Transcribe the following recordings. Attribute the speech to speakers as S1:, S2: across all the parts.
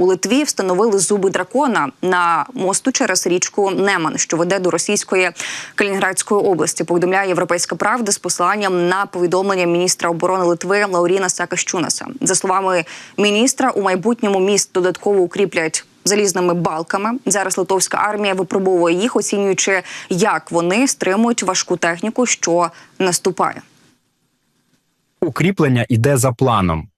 S1: у Литві встановили зуби дракона на мосту через річку Неман, що веде до російської Калінінградської області. Повідомляє Європейська Правда з посиланням на повідомлення міністра оборони Литви Лауріна Сакашчунаса. За словами міністра, у майбутньому міст додатково укріплять. Залізними балками зараз литовська армія випробовує їх, оцінюючи, як вони стримують важку техніку, що наступає.
S2: Укріплення йде за планом.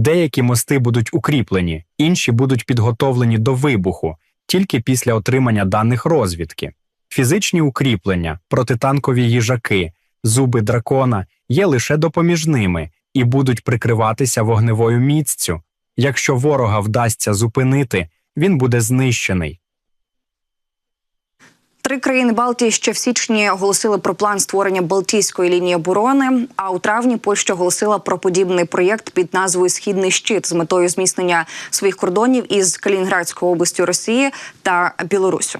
S2: Деякі мости будуть укріплені, інші будуть підготовлені до вибуху тільки після отримання даних розвідки. Фізичні укріплення, протитанкові їжаки, зуби дракона є лише допоміжними і будуть прикриватися вогневою міццю. Якщо ворога вдасться зупинити, він буде знищений.
S1: Три країни Балтії ще в січні оголосили про план створення Балтійської лінії оборони. А у травні Польща оголосила про подібний проєкт під назвою Східний щит з метою зміцнення своїх кордонів із Калінінградською областю Росії та Білорусю.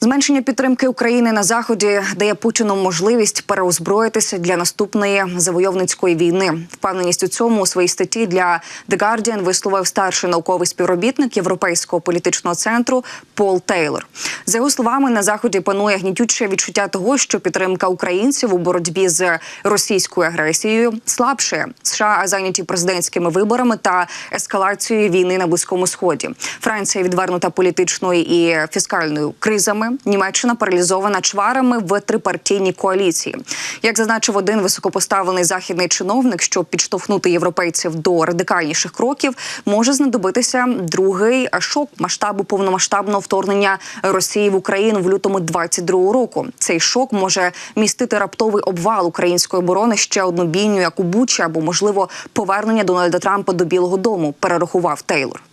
S1: Зменшення підтримки України на заході дає Путіну можливість переозброїтися для наступної завойовницької війни. Впевненість у цьому у своїй статті для The Guardian висловив старший науковий співробітник Європейського політичного центру Пол Тейлор. За його словами, на заході панує гнітюче відчуття того, що підтримка українців у боротьбі з російською агресією слабше. США зайняті президентськими виборами та ескалацією війни на близькому сході. Франція відвернута політичною і фіскальною кризами. Німеччина паралізована чварами в трипартійній коаліції. Як зазначив один високопоставлений західний чиновник, щоб підштовхнути європейців до радикальніших кроків, може знадобитися другий шок масштабу повномасштабного вторгнення Росії в Україну в лютому 22-го року. Цей шок може містити раптовий обвал української оборони ще одну бійню, як у Бучі, або можливо повернення Дональда Трампа до Білого Дому. Перерахував Тейлор.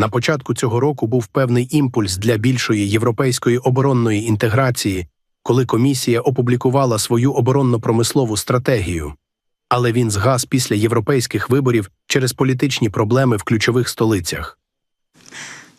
S3: На початку цього року був певний імпульс для більшої європейської оборонної інтеграції, коли комісія опублікувала свою оборонно-промислову стратегію. Але він згас після європейських виборів через політичні проблеми в ключових столицях.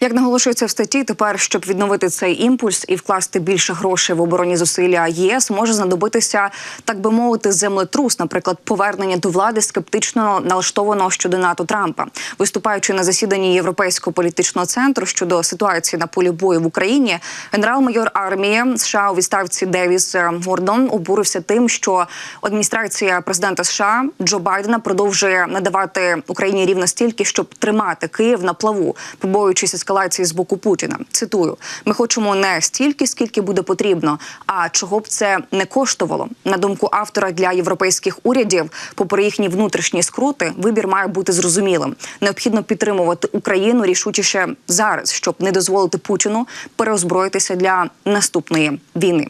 S1: Як наголошується в статті, тепер, щоб відновити цей імпульс і вкласти більше грошей в оборонні зусилля ЄС, може знадобитися, так би мовити, землетрус, наприклад, повернення до влади скептично налаштованого щодо НАТО Трампа, виступаючи на засіданні Європейського політичного центру щодо ситуації на полі бою в Україні, генерал-майор армії США у відставці Девіс Гордон обурився тим, що адміністрація президента США Джо Байдена продовжує надавати Україні рівно стільки, щоб тримати Київ на плаву, побоюючись ескалації з боку Путіна. Цитую: ми хочемо не стільки, скільки буде потрібно. А чого б це не коштувало? На думку автора для європейських урядів, попри їхні внутрішні скрути, вибір має бути зрозумілим. Необхідно підтримувати Україну рішучіше зараз, щоб не дозволити Путіну переозброїтися для наступної війни.